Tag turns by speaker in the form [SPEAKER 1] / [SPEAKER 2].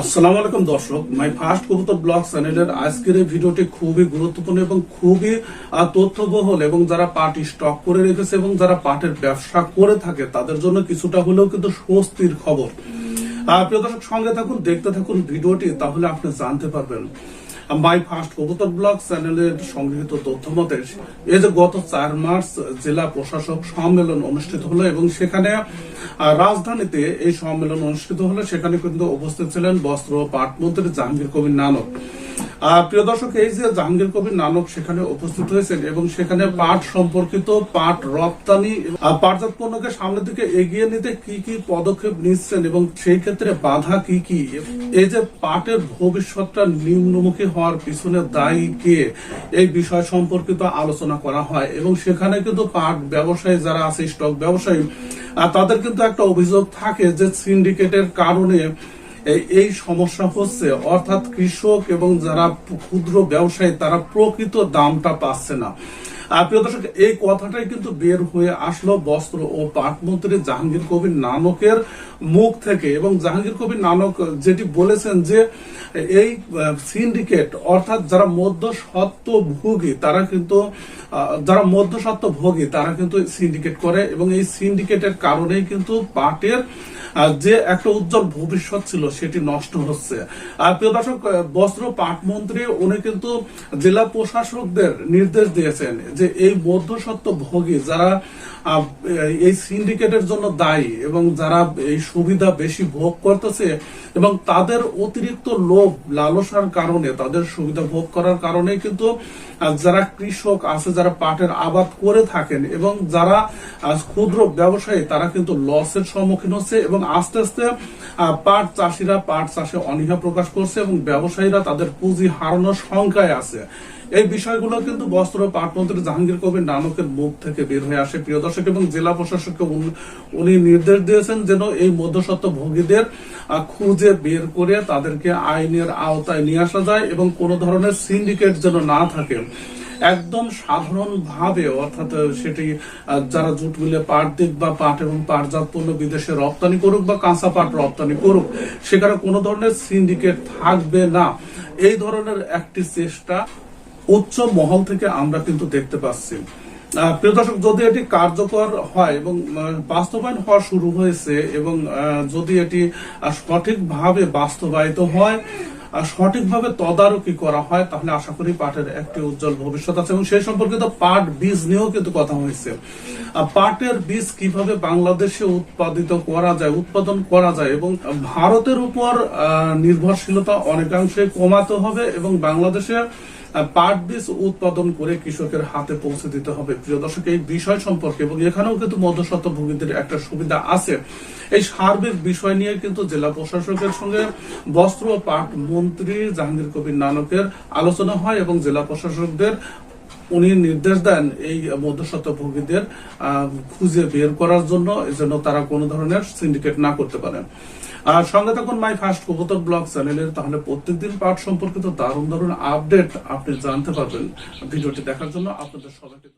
[SPEAKER 1] আসসালামু আলাইকুম দর্শক, মাই ফার্স্ট কবুতর ব্লগ চ্যানেলের আজকের এই ভিডিওটি খুবই গুরুত্বপূর্ণ এবং খুবই তথ্যবহল এবং যারা পাট স্টক করে রেখেছে এবং যারা পাটের ব্যবসা করে থাকে, তাদের জন্য কিছুটা হলেও কিন্তু স্বস্তির খবর। প্রিয় দর্শক, সঙ্গে থাকুন, দেখতে থাকুন ভিডিওটি, তাহলে আপনি জানতে পারবেন। মাই ফার্স্ট কবুতর ব্লগ চ্যানেলের সংগৃহীত তথ্য মতে, এই যে গত চার মার্চ জেলা প্রশাসক সম্মেলন অনুষ্ঠিত হলো এবং সেখানে রাজধানীতে এই সম্মেলন অনুষ্ঠিত হলো। সেখানে কিন্তু উপস্থিত ছিলেন বস্ত্র পাটমন্ত্রী পাট মন্ত্রী জাহাঙ্গীর কবির নানক। প্রিয় দর্শক, এই যে জাহাঙ্গীর কবির নানক সেখানে উপস্থিত হয়েছেন এবং সেখানে পাট সম্পর্কিত পাট রপ্তানি পাটজাত পণ্যকে সামনের দিকে এগিয়ে নিতে কি কি পদক্ষেপ নিচ্ছেন এবং সেই ক্ষেত্রে বাধা কি কি? এই যে পাটের ভবিষ্যৎটা নিম্নমুখী হওয়ার পিছনে দায়ী কে? এই বিষয় সম্পর্কিত আলোচনা করা হয় এবং সেখানে কিন্তু পাট ব্যবসায়ী যারা আছে, স্টক ব্যবসায়ী তাদের কিন্তু একটা অভিযোগ থাকে যে সিন্ডিকেটের কারণে এই- সমস্যা হচ্ছে, অর্থাৎ কৃষক এবং যারা ক্ষুদ্র ব্যবসায়ী, তারা প্রকৃত দামটা পাচ্ছে না। প্রিয় দর্শক, এই কথাটাই কিন্তু বের হয়ে আসলো বস্ত্র ও পাট মন্ত্রী জাহাঙ্গীর কবির নানকের মুখ থেকে। এবং জাহাঙ্গীর কবির নানক যেটি বলেছেন যে, এই সিন্ডিকেট অর্থাৎ যারা মধ্যস্বত্ব ভোগী তারা কিন্তু যারা মধ্যস্বত্ব ভোগী তারা কিন্তু সিন্ডিকেট করে। এবং এই সিন্ডিকেটের কারণেই কিন্তু পাটের যে একটা উজ্জ্বল ভবিষ্যৎ ছিল, সেটি নষ্ট হচ্ছে। আর প্রিয় দর্শক বস্ত্র পাট মন্ত্রী উনি কিন্তু জেলা প্রশাসকদের নির্দেশ দিয়েছেন যে এই মধ্যসত্ত্ব ভোগী যারা এই সিন্ডিকেটের জন্য দায়ী এবং যারা এই সুবিধা বেশি ভোগ করতেছে এবং তাদের অতিরিক্ত লোভ লালসার কারণে, তাদের সুবিধা ভোগ করার কারণে কিন্তু যারা কৃষক আছে, যারা পাটের আবাদ করে থাকেন এবং যারা ক্ষুদ্র ব্যবসায়ী, তারা কিন্তু লসের সম্মুখীন হচ্ছে এবং আস্তে আস্তে পাট চাষিরা পাট চাষে অনীহা প্রকাশ করছে এবং ব্যবসায়ীরা তাদের পুঁজি হারানোর সংখ্যায় আছে। এই বিষয়গুলো কিন্তু বস্ত্র ও পাট মন্ত্রী জাহাঙ্গীর কবির নানকের মুখ থেকে বের হয়ে আসে। প্রিয় দর্শক এবং জেলা প্রশাসককে উনি- নির্দেশ দিয়েছেন যেন এই মধ্যসত্ত্ব ভোগীদের খুঁজে বের করে তাদেরকে আইনের আওতায় নিয়ে আসা যায় এবং কোন ধরনের সিন্ডিকেট যেন না থাকে। একদম সাধারণ ভাবে অর্থাৎ সেটি যারা জুট মিলে পাট দিক বা পাট এবং পাটজাত পণ্য বিদেশে রপ্তানি করুক বা কাঁচা পাট রপ্তানি করুক, সেখানে কোনো ধরনের সিন্ডিকেট থাকবে না। এই ধরনের একটি চেষ্টা উচ্চ মহল থেকে আমরা কিন্তু দেখতে পাচ্ছি। প্রিয় দর্শক, যদি এটি কার্যকর হয় এবং বাস্তবায়ন হওয়া শুরু হয়েছে এবং যদি এটি সঠিকভাবে বাস্তবায়িত হয় সঠিকভাবে তদারকি করা হয়, তাহলে আশা করি পাটের একটি উজ্জ্বল ভবিষ্যৎ আছে। এবং সেই সম্পর্কিত পাট বীজ নিয়েও কিন্তু কথা হয়েছে। পাটের বীজ কীভাবে বাংলাদেশে উৎপাদিত করা যায়, উৎপাদন করা যায়, এবং ভারতের উপর নির্ভরশীলতা অনেকাংশে কমাতে হবে, এবং বাংলাদেশে পাট বীজ উৎপাদন করে কৃষকের হাতে পৌঁছে দিতে হবে। প্রিয় দর্শক এই বিষয় সম্পর্কে এবং এখানেও কিন্তু মধ্যস্বত্ব ভোগীদের একটা সুবিধা আছে। এই সার্বিক বিষয় নিয়ে কিন্তু জেলা প্রশাসকের সঙ্গে বস্ত্র ও পাট মন্ত্রী জাহাঙ্গীর কবির নানকের আলোচনা হয় এবং জেলা প্রশাসকদের উনি নির্দেশ দেন এই মধ্যস্বত্ব ভোগীদের আহ, খুঁজে বের করার জন্য যেন তারা কোনো ধরনের সিন্ডিকেট না করতে পারেন আর সঙ্গে থাকুন মাই ফার্স্ট কবুতর ব্লগ চ্যানেলের তাহলে প্রত্যেকদিন পাঠ সম্পর্কিত দারুণ দারুণ আপডেট আপনি জানতে পারবেন ভিডিওটি দেখার জন্য আপনাদের সবাইকে